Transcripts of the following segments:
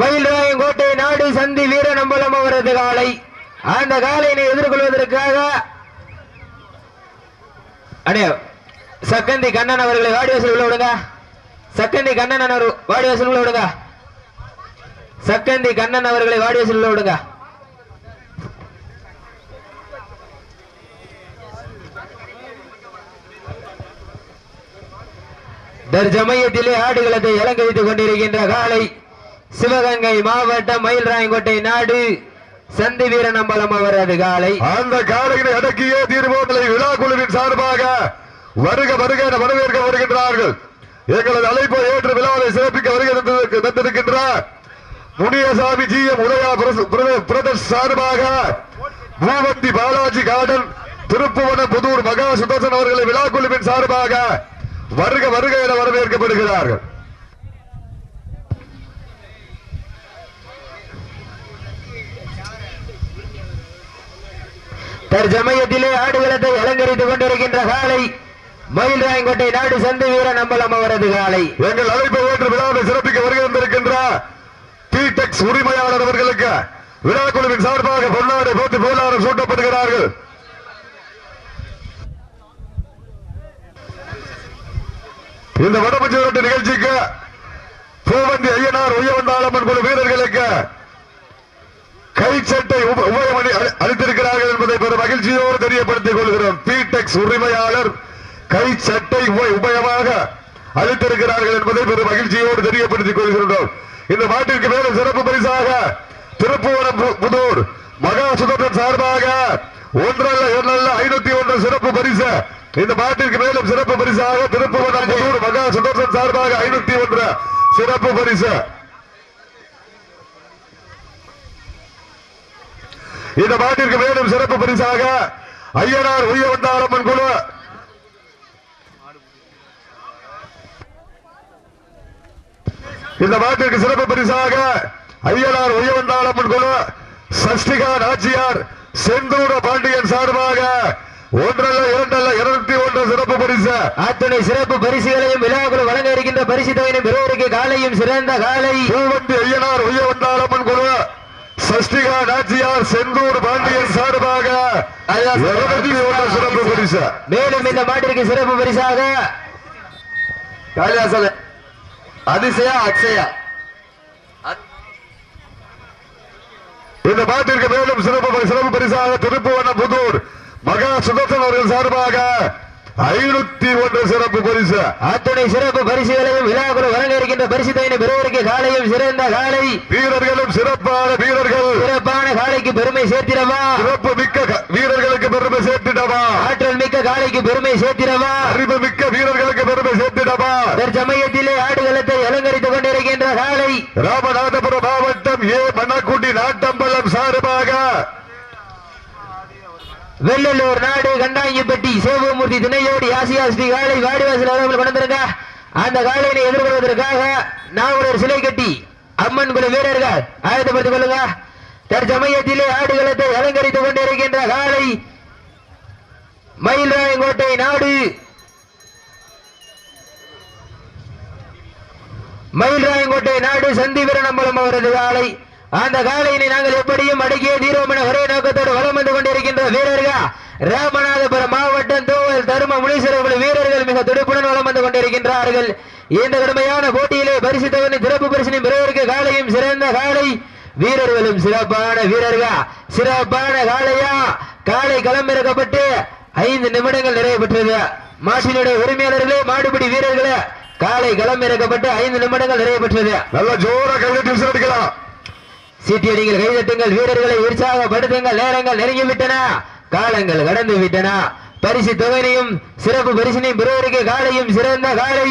மயில்ராயங்கோட்டை நாடு சந்தி வீரநம்பலம் அவரது காலை. அந்த காலையினை எதிர்கொள்வதற்காக அடே சக்கந்தி கண்ணன் அவர்களை வாடிவாசல் உள்ள விடுங்க. சக்கந்தி கண்ணன் அவர் வாடிவாசல் உள்ள விடுங்க. சக்கந்தி கண்ணன் அவர்களை வாடி வசூல் உள்ள விடுங்க. தற்சமயத்திலே ஆடுகளத்தை இலங்கரித்துக் கொண்டிருக்கின்ற காலை. சிவகங்கை மாவட்டம் மயில்ராயங்கோட்டை நாடு. சந்தி வீரநம்பலம் அவரது காலை. அந்த காலையினை அடக்கிய தீர்வோங்களை விழா குழுவின் சார்பாக வருக வருக என வரவேற்க வருகின்றார்கள். எங்களது அழைப்பை ஏற்று விழாவை சிறப்பிக்க வருகிறது தந்திருக்கின்ற முனியசாமி ஜி எம் உதயா பிரத- பிரதர்ஸ் சார்பாக பூவந்தி பாலாஜி கார்டன் திருப்புவன புதூர் மகா சுதர்சன் அவர்களை விழா குழுவின் சார்பாக வருக வருக என வரவேற்கப்படுகிறார்கள். தற்சமயத்திலே ஆடுகளத்தை அலங்கரித்துக் கொண்டிருக்கின்ற காலை மயில்ராயங்கோட்டை நாடு சந்தி வீரநம்பலம் அவரது காலை. எங்கள் அழைப்பை ஏற்று விழாவை சிறப்பிக்க வருகின்றிருக்கின்ற டெக்ஸ் உரிமையாளர் அவர்களுக்கு விழா குழுவின் சார்பாக பொன்னாடு போட்டு போலாரம் சூட்டப்படுகிறார்கள். இந்த வடமஞ்சுவரட்டு நிகழ்ச்சிக்கு பூவந்தி ஐயனார் உயர்ந்தாளம்மன் குழு வீரர்களுக்கு கைச்சட்டை உப- அளித்திருக்கிறார்கள் என்பதை பெரும் மகிழ்ச்சியோடு தெரியப்படுத்திக் கொள்கிறோம். பீடெக்ஸ் உரிமையாளர் கைச்சட்டை உப- உபயமாக அளித்திருக்கிறார்கள் என்பதை பெரும் மகிழ்ச்சியோடு தெரியப்படுத்திக் கொள்கின்றோம். இந்த மாட்டிற்கு மேலும் சிறப்பு பரிசாக திருப்புவனம் பு- புதூர் மகா சுதந்திரன் சார்பாக ஒன்றல்ல இரண்டல்ல ஐநூத்தி ஒன்று சிறப்பு பரிசு. இந்த மாட்டிற்கு மேலும் சிறப்பு பரிசாக திருப்புவனம் புதூர் மகா சுதந்திரன் சார்பாக ஐநூத்தி ஒன்று சிறப்பு பரிசு. இந்த மாட்டிற்கு மேலும் சிறப்பு பரிசாக ஐயனார் உயவந்தாரம்மன் குழு. இந்த மாட்டிற்கு சிறப்பு பரிசாக ஐயனார் உயவந்தாரம்மன் குழு. சஷ்டிகா நாச்சியார் செந்தூர பாண்டியன் சார்பாக ஒன்றல்ல இரண்டல்ல இருநூத்தி ஒன்று சிறப்பு பரிசு. அத்துணை சிறப்பு பரிசுகளையும் விழாக்குழு வழங்க இருக்கின்ற பரிசு தொகையினை பெறுவதற்கு காலையும் சிறந்த காலை. பூவந்தி ஐயனார் உயவந்தாரம்மன் குழு. சஷ்டிகா நாச்சியார் செந்தூர் பாண்டியன் சார்பாக சிறப்பு பரிசு. மேலும் இந்த மாட்டிற்கு சிறப்பு பரிசாக காளிதாசன் அதிசயா அக்ஷயா. இந்த பாட்டிற்கு மேலும் சிறப்பு சிறப்பு பரிசாக திருப்புவன புதூர் மகா சுதர்சன் அவர்கள் சார்பாக ஐநூத்தி ஒன்று சிறப்பு பரிசு. அத்துணை சிறப்பு பரிசுகளையும் விழாக்குழு வழங்க இருக்கின்ற பரிசு தொகையினை பெறுவதற்கு காலையும் சிறந்த காலை. வீரர்களும் சிறப்பான வீரர்கள். சிறப்பான காலைக்கு பெருமை சேர்த்திடவா? சிறப்பு மிக்க வீரர்களுக்கு பெருமை சேர்த்திடவா? ஆற்றல் மிக்க காலைக்கு பெருமை சேர்த்திடவா? அறிவு மிக்க வீரர்களுக்கு பெருமை சேர்த்திடவா? தற்சமயத்திலே ஆடுகளத்தை அலங்கரித்துக் கொண்டிருக்கின்ற காலை. ராமநாதபுரம் மாவட்டம் ஏ. மணக்குடி நாட்டம்பலம் சார்பாக வெள்ளலூர் நாடு கண்டாங்கிப்பட்டி சேவமூர்த்தி துணையோடி ஆசியா காலை வாடிவாசல் அவர்கள் கொண்டு அந்த காலையினை எதிர்கொள்வதற்காக நாவலர் சிலை கட்டி அம்மன் குல வீரர்கள் ஆயத்தப்படுத்திக் கொள்ளுங்க. தற்சமயத்திலே ஆடுகளத்தை அலங்கரித்துக் கொண்டிருக்கின்ற காலை மயில்ராயங்கோட்டை நாடு. மயில்ராயங்கோட்டை நாடு சந்தி வீரநம்பலம் அவரது காலை அந்த காலையினை நாங்கள் எப்படியும் அடக்கிய தீரோம் என ஒரே நோக்கத்தோடு வளம் வந்து கொண்டிருக்கின்ற வீரர்கள் ராமநாதபுரம் மாவட்டம் தோவல் தரும முனீஸ்வரர்கள் வீரர்கள் மிக துடிப்புடன் வளம் வந்து கொண்டிருக்கின்றார்கள். இந்த கடுமையான போட்டியிலே பரிசு தவறு சிறப்பு பரிசினை பெறுவதற்கு காலையும் சிறந்த காலை. வீரர்களும் சிறப்பான வீரர்கள். சிறப்பான காலையா காலை களமிறக்கப்பட்டு ஐந்து நிமிடங்கள் நிறைவு பெற்றது. மாட்டினுடைய உரிமையாளர்களே மாடுபிடி வீரர்களே காலை களமிறக்கப்பட்டு ஐந்து நிமிடங்கள் நிறைவு பெற்றது. நல்ல ஜோர கைதட்டி விசாரிக்கலாம். சீட்டியடிகள் கைதட்டுங்கள் வீரர்களை உற்சாகப்படுத்துங்கள் நேரங்கள் நெருங்கிவிட்டன காலங்கள் கடந்து விட்டன பரிசு தொகையினையும் சிறப்பு பரிசினையும் பெறுவதற்கு காலையும் சிறந்த காலை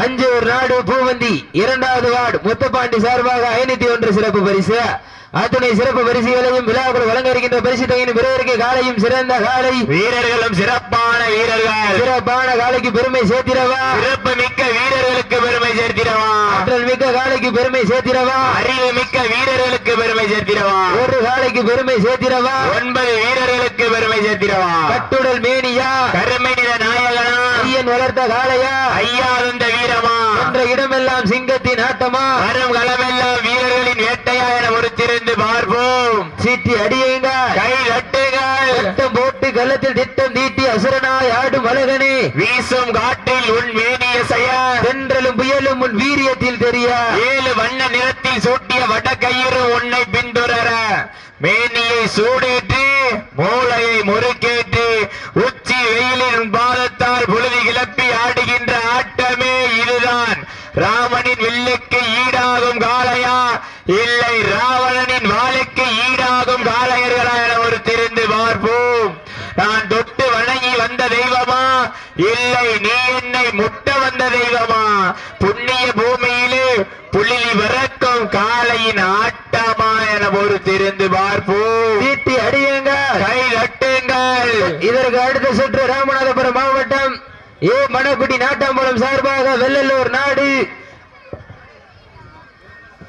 அஞ்சூர் நாடு பூவந்தி இரண்டாவது வார்டு முத்தப்பாண்டி சார்பாக ஐநூத்தி ஒன்று சிறப்பு பரிசு. அத்துணை சிறப்பு பரிசுகளையும் விழாக்குள் வழங்க இருக்கின்ற பரிசு தொகையின் பிறருக்கு காலையும் சிறந்த காலை. வீரர்களும் சிறப்பான வீரர்கள். சிறப்பான காலைக்கு பெருமை சேர்த்திடவா? சிறப்பு மிக்க வீரர்களுக்கு பெருமை சேர்த்திடவா? ஆற்றல் மிக்க காலைக்கு பெருமை சேர்த்திடவா? அறிவு மிக்க வீரர்களுக்கு பெருமை சேர்த்திடவா? ஒரு காலைக்கு பெருமை சேர்த்திடவா? ஒன்பது வீரர்களுக்கு பெருமை சேர்த்திடவா? கட்டுடல் மேனியா? கருமை நிற ஐயன் வளர்த்த காளையா? ஐயா வந்த வீரமா? என்ற இடமெல்லாம் சிங்கத்தின் ஆட்டமா? வரும் களமெல்லாம் வீரர்களின் வேட்டையா என பொறுத்திருந்து பார்ப்போம். சீட்டி அடியுங்க. கை தட்டுகள் சட்டம் போட்டு கள்ளத்தில் திட்டம் தீட்டி அசுரனாய் ஆடும் அழகனே. வீசும் காற்றில் உன் மேனிய செயல் தென்றலும் புயலும் உன் வீரியத்தில் தெரிய. ஏழு வண்ண நிறத்தில் சூட்டிய வடக்கயிறு உன்னை பின்தொடர. மேனியை சூடேற்று மூளையை முறுக்கேற்று உச்சி வெயிலின் பாதத்தால் புழுதி கிளப்பி ஆடுகின்ற ஆட்டமே இதுதான் ராமனின் வில்லுக்கு ஈடாகும் காளையா இல்லை ராவணனின் வாளுக்கு ஈடாகும் காளையர்களா என ஒரு திருந்து பார்ப்போம் நான் தொட்டு வணங்கி வந்த தெய்வமா இல்லை நீ என்னை முட்ட வந்த தெய்வமா புண்ணிய பூமியிலே புள்ளி வரக்கும் காளையின் ஆட்டமா என ஒரு திருந்து பார்ப்போம். சீட்டி அடியுங்க கை தட்டுங்கள் இதற்கு அடுத்த சுற்று ராமநாதபுரம் மாவட்டம். ஏ மணக்குடி நாட்டாம்பலம் சார்பாக வெள்ளலூர் நாடு.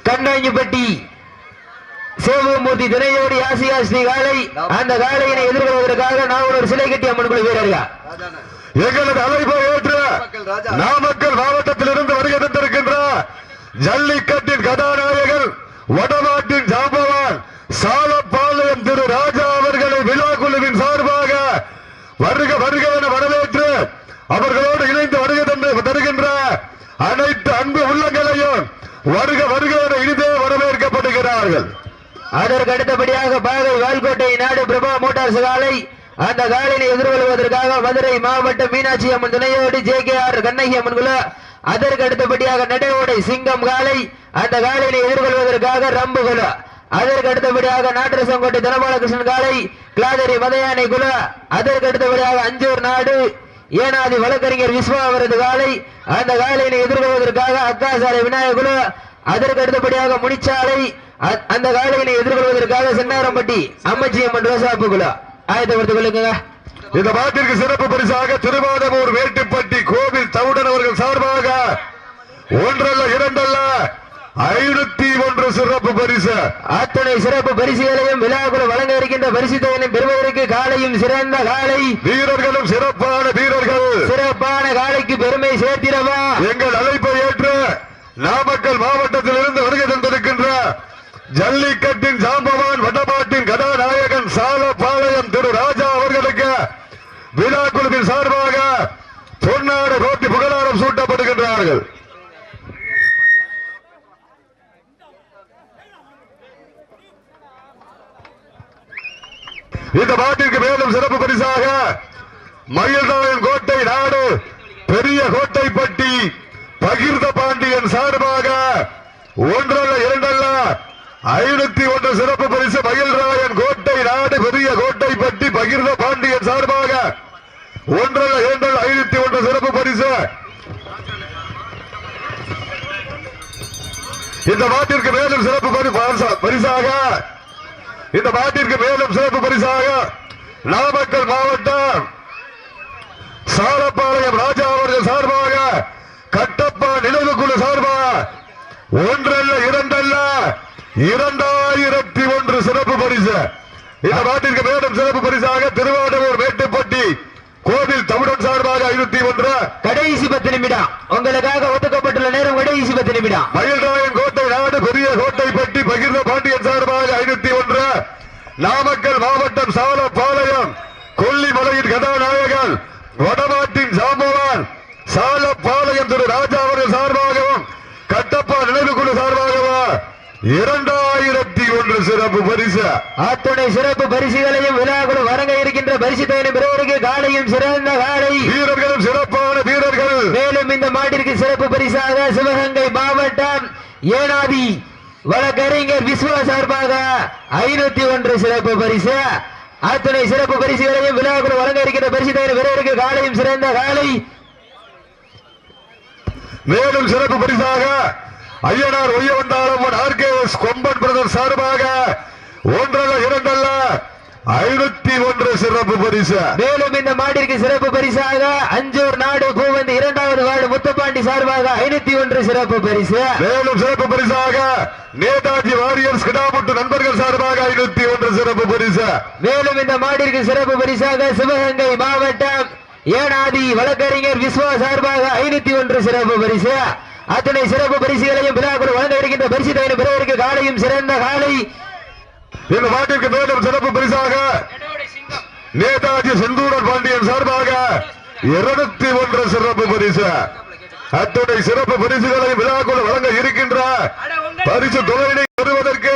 கண்டாங்கிப்பட்டி சிவமூர்த்தி துணையோடி ஆசியா ஸ்ரீ காலை அந்த காளையினை எதிர்கொள்வதற்காக நான் ஒரு சிலை கட்டி அம்மன் குழு வீரர்கள். எங்களது அழைப்பை ஏற்று நாமக்கல் மாவட்டத்திலிருந்து வருகை தந்திருக்கின்ற ஜல்லிக்கட்டின் கதாநாயகர் வடநாட்டின் ஜாம்பவான் சாலப்பாளையம் திரு ராஜா அவர்களை விழா குழுவின் சார்பாக வருக வருக என வரவேற்று அவர்களோடு இணைந்து வருகை தந்து தருகின்ற அனைத்து அன்பு உள்ளங்களையும் வருக வருக என இனிதே வரவேற்கப்படுகிறார்கள். அதற்கு அடுத்தபடியாக பாகை வால்கோட்டை நாடு பிரபா மோட்டார்ஸ் காலை அந்த காலினை எதிர்கொள்வதற்காக மதுரை மாவட்டம் மீனாட்சி அம்மன் துணையோடு J K R Kannagi Amman குழு அதற்கு அடுத்தபடியாக நடையோடை சிங்கம் காலை அந்த காலினை எதிர்கொள்வதற்காக ரம்பு குழு அதற்கு அடுத்தபடியாக நாட்டரசங்கோட்டை தனபாலகிருஷ்ணன் காலை கிளாதரி மதையானை குழு அதற்கு அடுத்தபடியாக அஞ்சூர் நாடு ஏனாதி வழக்கறிஞர் விஸ்வா அவரது காலை. அந்த காலையினை எதிர்கொள்வதற்காக அக்காசாலை விநாயக குழு அதற்கு அடுத்தபடியாக முனிச்சாலை. அ- அந்த காலையினை எதிர்கொள்வதற்காக சென்னாரம்பட்டி அம்மச்சி அம்மன் ரோசாப்பு குழு ஆயத்தப்படுத்திக் கொள்ளுங்க. இந்த பாட்டிற்கு சிறப்பு பரிசாக திருவாதமூர் வேட்டுப்பட்டி கோவில் தவுடன் அவர்கள் சார்பாக ஒன்றல்ல இரண்டல்ல ஐநூத்தி ஒன்று சிறப்பு பரிசு. அத்தனை சிறப்பு பரிசுகளையும் விழாக்குழு வழங்க இருக்கின்ற பரிசு தொகையினை பெறுவதற்கு காலையும் சிறந்த காலை. வீரர்களும் சிறப்பான வீரர்கள். சிறப்பான காலைக்கு பெருமை சேர்த்திடவா? எங்கள் அழைப்பை ஏற்று நாமக்கல் மாவட்டத்திலிருந்து வருகை தந்திருக்கின்ற ஜல்லிக்கட்டின் ஜாம்பவான் வடமாட்டின் கதாநாயகன் சாலப்பாளையம் திரு ராஜா அவர்களுக்கு விழா குழுவின் சார்பாக பொன்னாடு ரோட்டி புகழாரம் சூட்டப்படுகின்றார்கள். இந்த பாட்டிற்கு மேலும் சிறப்பு பரிசாக மயில்நாயன் கோட்டை நாடு பெரிய கோட்டைப்பட்டி பகிர்ந்த பாண்டியன் சார்பாக ஒன்றல்ல இரண்டல்ல ஐநூத்தி ஒன்று சிறப்பு பரிசு மயில்ராயன் கோட்டை நாடு பெரிய கோட்டைப்பட்டி பகிர்ந்த பாண்டியன் ஒன்றல்ல இரண்டல்ல ஐநூத்தி ஒன்று சிறப்பு பரிசு. இந்த மாட்டிற்கு மேலும் சிறப்பு பரிசாக. இந்த மாட்டிற்கு மேலும் சிறப்பு பரிசாக நாமக்கல் மாவட்டம் சாலப்பாளையம் ராஜா அவர்கள் சார்பாக கட்டப்பா நினைவு குழு சார்பாக ஒன்றல்ல இரண்டல்ல இரண்டாயிரத்தி ஒன்று சிறப்பு பரிசு. இந்த நாட்டிற்கு மேலும் சிறப்பு பரிசாக திருவாடூர் மேட்டுப்பட்டி கோவில் தமிழன் சார்பாக ஐநூத்தி ஒன்று. கடைசி பத்து நிமிடம். உங்களுக்காக ஒதுக்கப்பட்டுள்ள நேரம் கடைசி பத்து நிமிடம். மயில்ராயன் கோட்டை நாடு பெரிய கோட்டைப்பட்டி பகிர்ந்த பாண்டியன் சார்பாக ஐநூத்தி ஒன்று. நாமக்கல் மாவட்டம் சாலப்பாளையம் கொல்லிமலையின் கதாநாயகன் வடநாட்டின் ஜாம்பவான் சாலப்பாளையம் திரு ராஜா அவர்கள் சார்பாகவும் கட்டப்பா நினைவு குழு சார்பாகவும் இரண்டாயிரத்தி ஒன்று சிறப்பு பரிசு. அத்துணை சிறப்பு பரிசுகளையும் விழாக்குழு வழங்க இருக்கின்ற பரிசு தொகையினை பெறுவதற்கு காலையும் சிறந்த காலை. வீரர்களும் சிறப்பான வீரர்கள். மேலும் இந்த மாட்டிற்கு சிறப்பு பரிசாக சிவகங்கை மாவட்டம் ஏனாதி வழக்கறிஞர் விஸ்வா சார்பாக ஐநூத்தி ஒன்று சிறப்பு பரிசு. அத்துணை சிறப்பு பரிசுகளையும் விழாக்குழு வழங்க இருக்கின்ற பரிசு தொகை பெறுவதற்கு காலையும் சிறந்த காலை. மேலும் சிறப்பு பரிசாக ஐயனார் ஒய்யவந்தாளம்மன் ஆர்கேஎஸ் கொம்பன் பிரதர் சார்பாக ஒன்றல்ல இரண்டல்ல ஐநூத்தி ஒன்று சிறப்பு பரிசு. மேலும் இந்த மாட்டிற்கு சிறப்பு பரிசாக அஞ்சூர் நாடு பூவந்தி இரண்டாவது வார்டு முத்துப்பாண்டி சார்பாக ஐநூத்தி ஒன்று சிறப்பு பரிசு. மேலும் சிறப்பு பரிசாக நேதாஜி வாரியர்ஸ் கிடாமுட்டு நண்பர்கள் சார்பாக ஐநூத்தி ஒன்று சிறப்பு பரிசு. மேலும் இந்த மாட்டிற்கு சிறப்பு பரிசாக சிவகங்கை மாவட்டம் ஏனாதி வழக்கறிஞர் விஸ்வா சார்பாக ஐநூத்தி ஒன்று சிறப்பு பரிசு. அத்தனை சிறப்பு பரிசுகளையும் விழாக்குழு வழங்க இருக்கின்ற பரிசு தவிர பிறருக்கு காலையும் சிறந்த காலை. இந்த மாட்டிற்கு மேலும் சிறப்பு பரிசாக. நேதாஜி செந்தூரர் பாண்டியன் சார்பாக இருநூத்தி ஒன்று சிறப்பு பரிசு. அத்துணை சிறப்பு பரிசுகளை விழாக்குழு வழங்க இருக்கின்ற பரிசு தொகையினை பெறுவதற்கு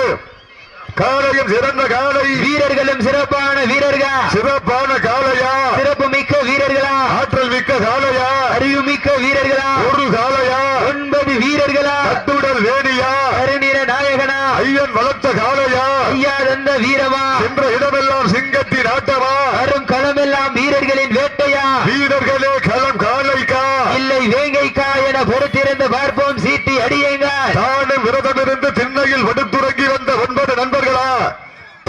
காலையும் சிறந்த காலை. வீரர்களும் சிறப்பான வீரர்கள்? சிறப்பான காளையா சிறப்பு மிக்க வீரர்களா? ஆற்றல் மிக்க காளையா அறிவு மிக்க வீரர்களா? ஒரு ஒன்பது வீரர்களா? கட்டுடல் வேணியா? கருநிற நாயகனா? ஐயன் வளர்த்த காளையா? ஐயா தந்த வீரமா சென்ற இடமெல்லாம் சிங்கத்தின் ஆட்டமா வரும் களமெல்லாம் வீரர்களின் வேட்டையா? வீரர்களே களம் காளைக்கா? இல்லை வேங்கைக்கா என பொறுத்திருந்து பார்ப்போம் சீட்டி அடியுங்க தானும் விரதமிருந்து திண்ணையில் வடுத்துறங்கி வந்த ஒன்பது நண்பர்களா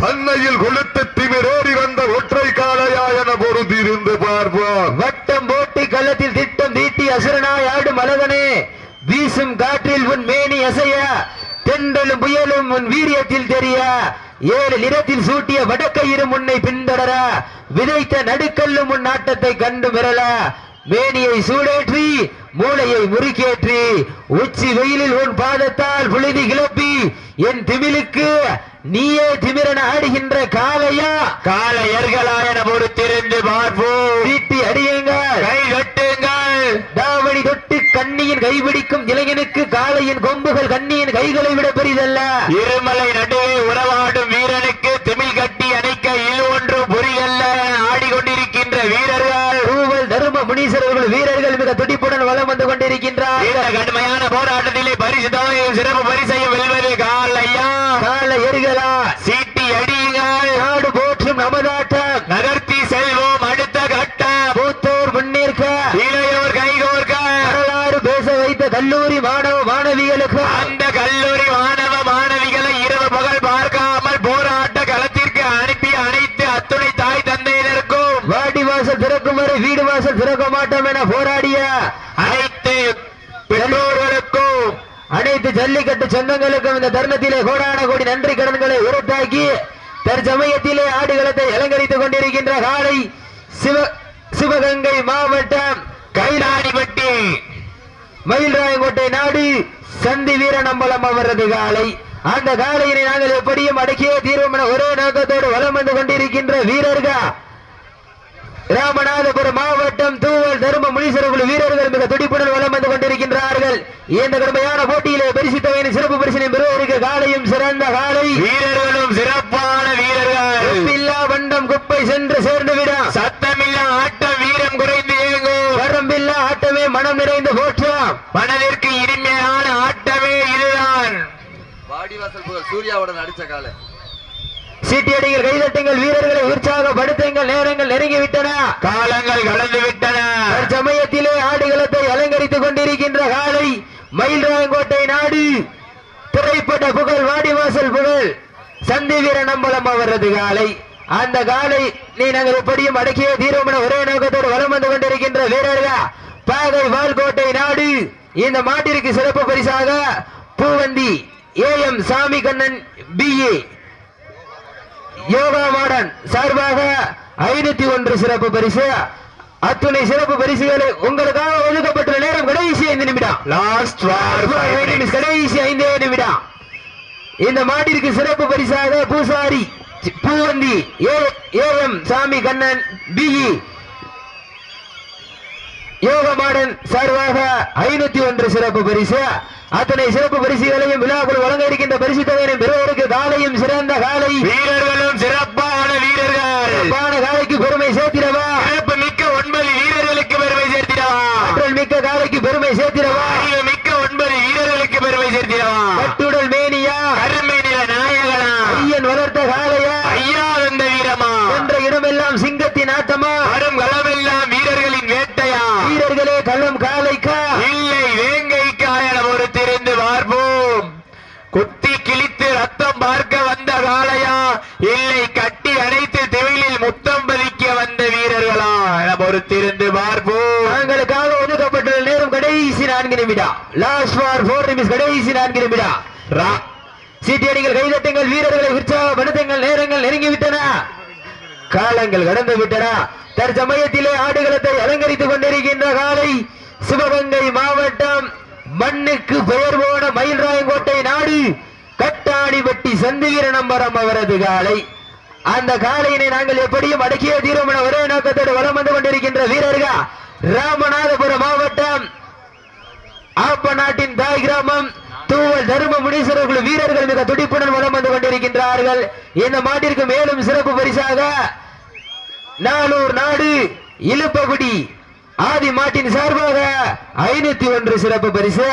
பண்ணையில் கொளுத்து திமிரேறி வந்த ஒற்றை காளையா என பொறுத்திருந்து பார்ப்போம் வட்டம் போட்டு களத்தில் திட்டம் தீட்டி அசுரனாய் ஆடும் அழகனே வீசும் காற்றில் உன் மேனி அசைய தென்றலும் புயலும் உன் வீரியத்தில் தெரிய ஏழு நிறத்தில் சூட்டிய வடக்கயிரும் உன்னை பின்தொடர விதைத்த நடுக்கல்லும் உன் நாட்டத்தை கண்டு மிரள மேனியை சூடேற்றி மூளையை முறுக்கேற்றி உச்சி வெயிலில் உன் பாதத்தால் புழுதி கிளப்பி என் திமிலுக்கு நீயே திமிரன ஆடுகின்ற காலையா காளையர்களா என பொறுத்திருந்து பார்ப்போம் தீட்டி அடியுங்கள். கை கட்டுங்கள் தாவணி தொட்டு கண்ணியின் கைபிடிக்கும் இளைஞனுக்கு காளையின் கொம்புகள் கண்ணியின் கைகளை விட பெரிதல்ல. இருமலை நடுவே உறவாடும் வீரனுக்கு திமிழ் கட்டி அணைக்க இல் ஒன்று புரியல்ல ஆடிக்கொண்டிருக்கின்ற வீரர்கள். தூவல் தரும முனீஸ்வரர்கள் வீரர்கள் மிக துடிப்புடன் வலம் வந்து கொண்டிருக்கின்றார். கடுமையான போராட்டத்திலே பரிசு சிறப்பு பரிசையும் கல்லூரி மாணவ மாணவிகளுக்கு அந்த கல்லூரி மாணவ மாணவிகளை இரவு பகல் பார்க்காமல் போராட்ட களத்திற்கு அனுப்பி அனைத்து அத்துணை தாய் தந்தையினருக்கும் வாடி வாசல் திறக்கும் வரை வீடு வாசல் திறக்க மாட்டோம் என போராடிய அனைத்து பெற்றோர்களுக்கும் அனைத்து ஜல்லிக்கட்டு சொந்தங்களுக்கும் இந்த தருணத்திலே கோடான கோடி நன்றி கடன்களை உரத்தாக்கி தற்சமயத்திலே ஆடுகளத்தை அலங்கரித்துக் கொண்டிருக்கின்ற காலை சிவ சிவகங்கை மாவட்டம் கைலாடிப்பட்டி. மயில்ராயங்கோட்டை நாடு சந்தி வீரநம்பலம் அவரது காலை. அந்த காலையினை நாங்கள் எப்படியும் அடக்கியே தீர்வோம் என ஒரே நோக்கத்தோடு வலம் வந்து கொண்டிருக்கின்ற வீரர்கள். ராமநாதபுரம் மாவட்டம் தூவல் தரும முனீஸ்வரர்கள் வீரர்கள் மிக துடிப்புடன் வலம் வந்து கொண்டிருக்கின்றார்கள். இந்த கடுமையான போட்டியிலே பரிசு தொகையின் சிறப்பு பரிசினை பெறுவதற்கு காலையும் சிறந்த காலை. வீரர்களும் சிறப்பான வீரர்கள். வண்டம் குப்பை சென்று சேர்ந்து விடும் சத்தமில்லா ஆட்டம் வீரம் குறைந்து இயங்கும் வரம்பில்லா ஆட்டமே மனம் போற்றாம் மனதிற்கு இனிமையான ஆட்டமே இதுதான். வாடிவாசல் புகழ் சூர்யாவுடன் அடிச்ச காலை. சீட்டியடிகள் கைதட்டுங்கள் வீரர்களை உற்சாகப்படுத்துங்கள் நேரங்கள் நெருங்கிவிட்டன காலங்கள் கடந்து விட்டன. சமயத்திலே ஆடுகளத்தை அலங்கரித்துக் கொண்டிருக்கின்ற காலை மயில்ராயங்கோட்டை நாடு. திரைப்பட புகழ் வாடிவாசல் புகழ் சந்தி வீர நம்பலம் அவரது காலை. அந்த காலை நீ நாங்கள் எப்படியும் அடக்கிய தீர்வோம் என ஒரே நோக்கத்தோடு வலம் வந்து கொண்டிருக்கின்ற வீரர்கள் பாகை வால்கோட்டை நாடு. இந்த மாட்டிற்கு சிறப்பு பரிசாக Poovanthi A M Sami Kannan BA yoga மாடன் சார்பாக ஐநூத்தி ஒன்று சிறப்பு பரிசு. அத்துணை சிறப்பு பரிசுகளை உங்களுக்காக ஒதுக்கப்பட்டுள்ள நேரம் கடைசி ஐந்து நிமிடம். லாஸ்ட் கடைசி ஐந்தே நிமிடம். இந்த மாட்டிற்கு சிறப்பு பரிசாக பூசாரி Poovanthi A M Sami Kannan BE யோக மாடன் சார்பாக ஐநூத்தி ஒன்று சிறப்பு பரிசு. அத்தனை சிறப்பு பரிசுகளையும் விழாக்குள் வழங்க இருக்கின்ற பரிசு தொகையினை பெறுவதற்கு காலையும் சிறந்த காலை. வீரர்களும் சிறப்பான வீரர்கள். சிறப்பான காலைக்கு பெருமை சேர்த்திடவா? சிறப்பு மிக்க ஒன்பது வீரர்களுக்கு பெருமை சேர்த்திடவா? ஆற்றல் மிக்க காலைக்கு பெருமை சேர்த்திடவா? மிக்க ஒன்பது வீரர்களுக்கு பெருமை சேர்த்திடவா? கட்டுடல் மேனியா கருமை நில நாயகனா ஐயன் வளர்த்த காளையா ஐயா வந்த வீரமா என்ற இடமெல்லாம் சிங்கத்தின் ஆட்டமா வரும் களமெல்லாம் வீரர்களின் வேட்டையா வீரர்களே களம் காலைக்கா இல்லை வேங்க பொறுத்திருந்து பார்ப்போம் தங்களுக்காக ஒதுக்கப்பட்டுள்ள நேரம் கடைசி நான்கு நிமிடம் லாஸ்ட் ஃபார் ஃபோர் நிமிஷம் கடைசி நான்கு நிமிடம் ரா- சீட்டியடிகள் கைதட்டுங்கள் வீரர்களை உற்சாகப்படுத்துங்கள் நேரங்கள் நெருங்கி விட்டன காலங்கள் கடந்து விட்டன தற்சமயத்திலே ஆடுகளத்தை அலங்கரித்துக் கொண்டிருக்கின்ற காலை சிவகங்கை மாவட்டம் மண்ணுக்கு பெயர் போன மயில்ராயங்கோட்டை நாடு கட்டாணிப்பட்டி சந்து வீர நம்பரம் அவரது காலை. அந்த காலையினை நாங்கள் எப்படியும் அடக்கிய தீரும் என ஒரே நோக்கத்தோடு வளம் வந்து கொண்டிருக்கின்ற வீரர்கள். ராமநாதபுரம் மாவட்டம் ஆப்ப நாட்டின் தாய் கிராமம் தூவல் தரும முனீஸ்வரர் குழு வீரர்கள் மிக துடிப்புடன் வலம் வந்து கொண்டிருக்கின்றார்கள். இந்த மாட்டிற்கு மேலும் சிறப்பு பரிசாக நானூர் நாடு இழுப்பகுடி ஆதி மாட்டின் சார்பாக ஐநூத்தி ஒன்று சிறப்பு பரிசு.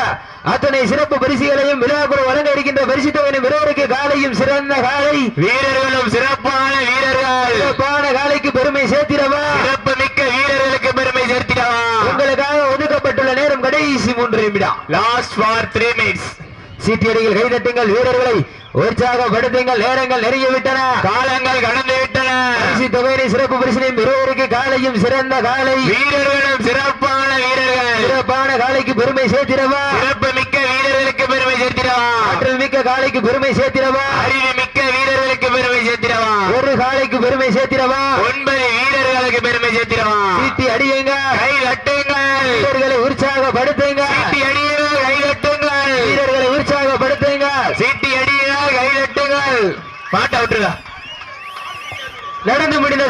அத்தனை சிறப்பு பரிசுகளையும் விழாக்குழு வழங்க இருக்கின்ற பரிசு தொகையின் விரோருக்கு காலையும் சிறந்த காலை. வீரர்களும் சிறப்பான வீரர்கள். சிறப்பான காலைக்கு பெருமை சேர்த்திடவா? சிறப்பு மிக்க வீரர்களுக்கு பெருமை ஒதுக்கப்பட்டுள்ள நேரம் கடைசி மூன்று நிமிடம். லாஸ்ட் ஃபார் த்ரீ மினிட்ஸ் சீட்டியடிகள் கைதட்டுங்கள் வீரர்களை உற்சாகப்படுத்துங்கள். நேரங்கள் நெருங்கி விட்டன காலங்கள் கடந்து விட்டன தொகையினை சிறப்பு பரிசினையும் பெறுவதற்கு காலையும் சிறந்த காலை. வீரர்களும் சிறப்பான வீரர்கள். சிறப்பான காலைக்கு பெருமை சேர்த்திடவா? சிறப்பு மிக்க வீரர்களுக்கு பெருமை சேர்த்திடவா? ஆற்றல் மிக்க காலைக்கு பெருமை சேர்த்திடவா? அறிவு மிக்க வீரர்களுக்கு பெருமை சேர்த்திடவா? ஒரு காலைக்கு பெருமை சேர்த்திடவா? ஒன்பது வீரர்களுக்கு பெருமை சேர்த்திடவா? சீட்டி அடியுங்க கை கட்டுங்கள் வீரர்களை உற்சாகப்படுத்துங்க சீட்டி அடியுங்கள் கை கட்டுங்கள் வீரர்களை உற்சாகப்படுத்துங்க சீட்டி அடியுங்கள் கை கட்டுங்கள் பாட்டை விட்டுருங்க. நடந்து முடிந்த